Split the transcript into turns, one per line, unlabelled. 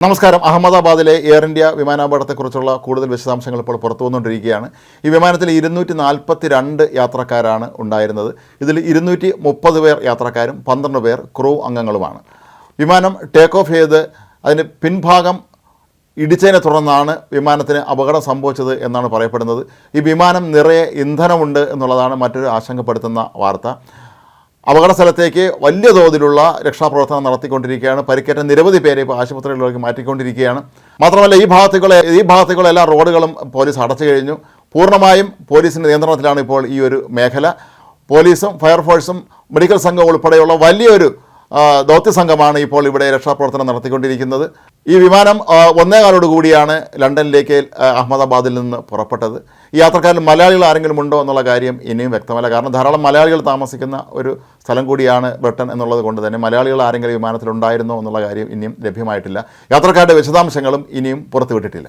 നമസ്കാരം. അഹമ്മദാബാദിലെ air India വിമാനാപകടത്തെക്കുറിച്ചുള്ള കൂടുതൽ വിശദാംശങ്ങൾ ഇപ്പോൾ പുറത്തു വന്നുകൊണ്ടിരിക്കുകയാണ്. ഈ വിമാനത്തിൽ ഇരുന്നൂറ്റി നാൽപ്പത്തി രണ്ട് യാത്രക്കാരാണ് ഉണ്ടായിരുന്നത്. ഇതിൽ ഇരുന്നൂറ്റി മുപ്പത് പേർ യാത്രക്കാരും പന്ത്രണ്ട് പേർ ക്രൂ അംഗങ്ങളുമാണ്. വിമാനം ടേക്ക് ഓഫ് ചെയ്ത് അതിന് പിൻഭാഗം ഇടിച്ചതിനെ തുടർന്നാണ് വിമാനത്തിന് അപകടം സംഭവിച്ചത് എന്നാണ് പറയപ്പെടുന്നത്. ഈ വിമാനം നിറയെ ഇന്ധനമുണ്ട് എന്നുള്ളതാണ് മറ്റൊരു ആശങ്കപ്പെടുത്തുന്ന വാർത്ത. അപകട സ്ഥലത്തേക്ക് വലിയ തോതിലുള്ള രക്ഷാപ്രവർത്തനം നടത്തിക്കൊണ്ടിരിക്കുകയാണ്. പരിക്കേറ്റ നിരവധി പേരെ ഇപ്പോൾ ആശുപത്രികളിലേക്ക് മാറ്റിക്കൊണ്ടിരിക്കുകയാണ്. മാത്രമല്ല ഈ ഭാഗത്തുകളെ ഈ ഭാഗത്തുകളെ എല്ലാ റോഡുകളും പോലീസ് അടച്ചു കഴിഞ്ഞു. പൂർണമായും പോലീസിന്റെ നിയന്ത്രണത്തിലാണ് ഇപ്പോൾ ഈ ഒരു മേഖല. പോലീസും ഫയർഫോഴ്സും മെഡിക്കൽ സംഘവും ഉൾപ്പെടെയുള്ള വലിയൊരു ദൗത്യ സംഘമാണ് ഇപ്പോൾ ഇവിടെ രക്ഷാപ്രവർത്തനം നടത്തിക്കൊണ്ടിരിക്കുന്നത്. ഈ വിമാനം ഒന്നേ ഒന്നേകാലോട് കൂടിയാണ് ലണ്ടനിലേക്ക് അഹമ്മദാബാദിൽ നിന്ന് പുറപ്പെട്ടത്. ഈ യാത്രക്കാരിൽ മലയാളികൾ ആരെങ്കിലും ഉണ്ടോ എന്നുള്ള കാര്യം ഇനിയും വ്യക്തമല്ല. കാരണം ധാരാളം മലയാളികൾ താമസിക്കുന്ന ഒരു സ്ഥലം കൂടിയാണ് ബ്രിട്ടൻ എന്നുള്ളത് കൊണ്ട് തന്നെ മലയാളികൾ ആരെങ്കിലും വിമാനത്തിലുണ്ടായിരുന്നോ എന്നുള്ള കാര്യം ഇനിയും ലഭ്യമായിട്ടില്ല. യാത്രക്കാരുടെ വിശദാംശങ്ങളും ഇനിയും പുറത്തുവിട്ടിട്ടില്ല.